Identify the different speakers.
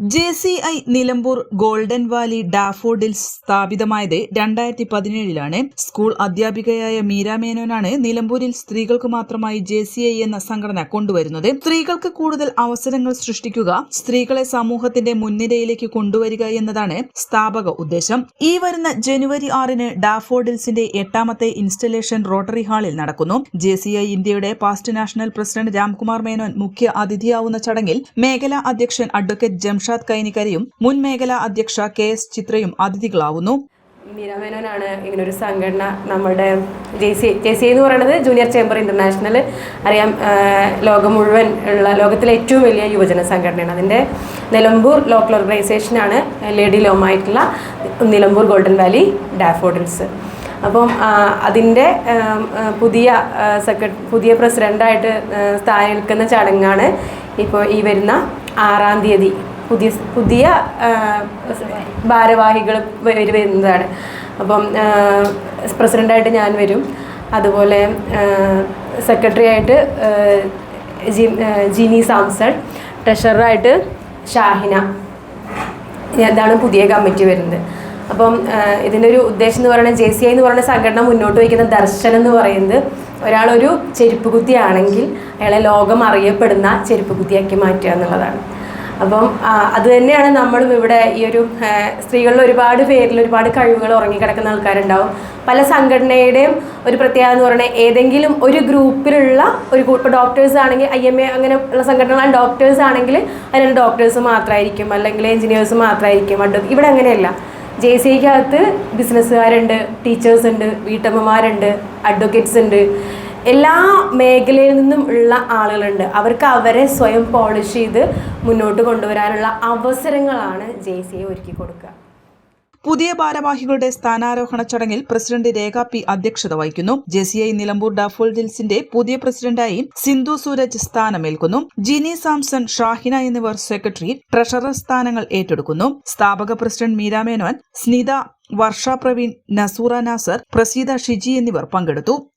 Speaker 1: J C I Nilambur Golden Valley Daffodils സ്ഥാപിതമായത് രണ്ടായിരത്തി പതിനേഴിലാണ് school അധ്യാപികയായ മീര മേനോനാണ് നിലമ്പൂരിൽ സ്ത്രീകൾക്ക് മാത്രമായി ജെ സി ഐ എന്ന സംഘടന കൊണ്ടുവരുന്നത്. സ്ത്രീകൾക്ക് കൂടുതൽ അവസരങ്ങൾ സൃഷ്ടിക്കുക സ്ത്രീകളെ സമൂഹത്തിന്റെ മുൻനിരയിലേക്ക് കൊണ്ടുവരിക എന്നതാണ് സ്ഥാപക ഉദ്ദേശം. ഈ വരുന്ന ജനുവരി ആറിന് ഡാഫോഡിൽസിന്റെ എട്ടാമത്തെ ഇൻസ്റ്റലേഷൻ റോട്ടറി ഹാളിൽ നടക്കുന്നു. ജെ സി ഐ ഇന്ത്യയുടെ past national president Ramkumar Menon മുഖ്യ അതിഥിയാവുന്ന ചടങ്ങിൽ മേഖലാ അധ്യക്ഷൻ അഡ്വക്കേറ്റ് ജംഷാദ് കൈനികരിയും മുൻ മേഖലാ അധ്യക്ഷ കെ എസ് ചിത്രയും അതിഥികളാവുന്നു.
Speaker 2: മീരാമേനോനാണ് ഇങ്ങനൊരു സംഘടന നമ്മുടെ ജെ സി ജെ സി എന്ന് പറയുന്നത് ജൂനിയർ ചേംബർ ഇന്റർനാഷണൽ അറിയാം ലോകം മുഴുവൻ ഉള്ള ലോകത്തിലെ ഏറ്റവും വലിയ യുവജന സംഘടനയാണ്. അതിന്റെ നിലമ്പൂർ ലോക്കൽ ഓർഗനൈസേഷനാണ് ലേഡി ലോമായിട്ടുള്ള നിലമ്പൂർ ഗോൾഡൻ വാലി ഡാഫോഡിൽസ് അപ്പം അതിന്റെ പുതിയ സെക്രട്ടറി പുതിയ പ്രസിഡന്റായിട്ട് സ്ഥാനം നിൽക്കുന്ന ചടങ്ങാണ് ഇപ്പോൾ ഈ വരുന്ന ആറാം തീയതി പുതിയ പുതിയ ഭാരവാഹികൾ വരുന്നതാണ്. അപ്പം പ്രസിഡന്റായിട്ട് ഞാൻ വരും. അതുപോലെ സെക്രട്ടറി ആയിട്ട് ജി ജിനി സാംസൺ ട്രഷററായിട്ട് ഷാഹിന. ഇതാണ് പുതിയ കമ്മിറ്റി വരുന്നത്. അപ്പം ഇതിന്റെ ഒരു ഉദ്ദേശം എന്ന് പറയുന്നത് ജെ സി ഐ എന്ന് പറയുന്ന സംഘടന മുന്നോട്ട് വയ്ക്കുന്ന ദർശനം എന്ന് പറയുന്നത് ഒരാളൊരു ചെരുപ്പ് കുത്തിയാണെങ്കിൽ അയാളെ ലോകം അറിയപ്പെടുന്ന ചെരുപ്പ് കുത്തിയാക്കി മാറ്റുക എന്നുള്ളതാണ്. അപ്പം അത് തന്നെയാണ് നമ്മളും ഇവിടെ ഈ ഒരു സ്ത്രീകളിൽ ഒരുപാട് പേരിൽ ഒരുപാട് കഴിവുകൾ ഉറങ്ങിക്കിടക്കുന്ന ആൾക്കാരുണ്ടാവും. പല സംഘടനയുടെയും ഒരു പ്രത്യേകത എന്ന് പറയുന്നത് ഏതെങ്കിലും ഒരു ഗ്രൂപ്പിലുള്ള ഒരു ഇപ്പോൾ ഡോക്ടേഴ്സ് ആണെങ്കിൽ ഐ എം എ അങ്ങനെ ഉള്ള സംഘടനകളാണ്. ഡോക്ടേഴ്സ് ആണെങ്കിൽ അതിനുള്ള ഡോക്ടേഴ്സ് മാത്രമായിരിക്കും അല്ലെങ്കിൽ എഞ്ചിനീയേഴ്സ് മാത്രമായിരിക്കും അഡ്വ ഇവിടെ അങ്ങനെയല്ല. ജെ സി ഐക്കകത്ത് ബിസിനസ്സുകാരുണ്ട് ടീച്ചേഴ്സ് ഉണ്ട് വീട്ടമ്മമാരുണ്ട് അഡ്വക്കേറ്റ്സ് ഉണ്ട്. എല്ലാ മേഖലയിൽ നിന്നും ഉള്ള ആളുകളുണ്ട്. അവർക്ക് അവരെ സ്വയം പോളിഷ് ചെയ്ത് മുന്നോട്ട് കൊണ്ടുവരാനുള്ള അവസരങ്ങളാണ് ജെ സി എ ഒരുക്കി കൊടുക്കുക.
Speaker 1: പുതിയ ഭാരവാഹികളുടെ സ്ഥാനാരോഹണ ചടങ്ങിൽ പ്രസിഡന്റ് രേഖ പി അധ്യക്ഷത വഹിക്കുന്നു. ജെ സി ഐ നിലമ്പൂർ ഡാഫോൾഡിൽസിന്റെ പുതിയ പ്രസിഡന്റായി സിന്ധു സൂരജ് സ്ഥാനമേൽക്കുന്നു. ജിനി സാംസൺ ഷാഹിന എന്നിവർ സെക്രട്ടറി ട്രഷറർ സ്ഥാനങ്ങൾ ഏറ്റെടുക്കുന്നു. സ്ഥാപക പ്രസിഡന്റ് മീര മേനോൻ സ്നിത വർഷ പ്രവീൺ നസൂറ നാസർ പ്രസീത ഷിജി എന്നിവർ പങ്കെടുത്തു.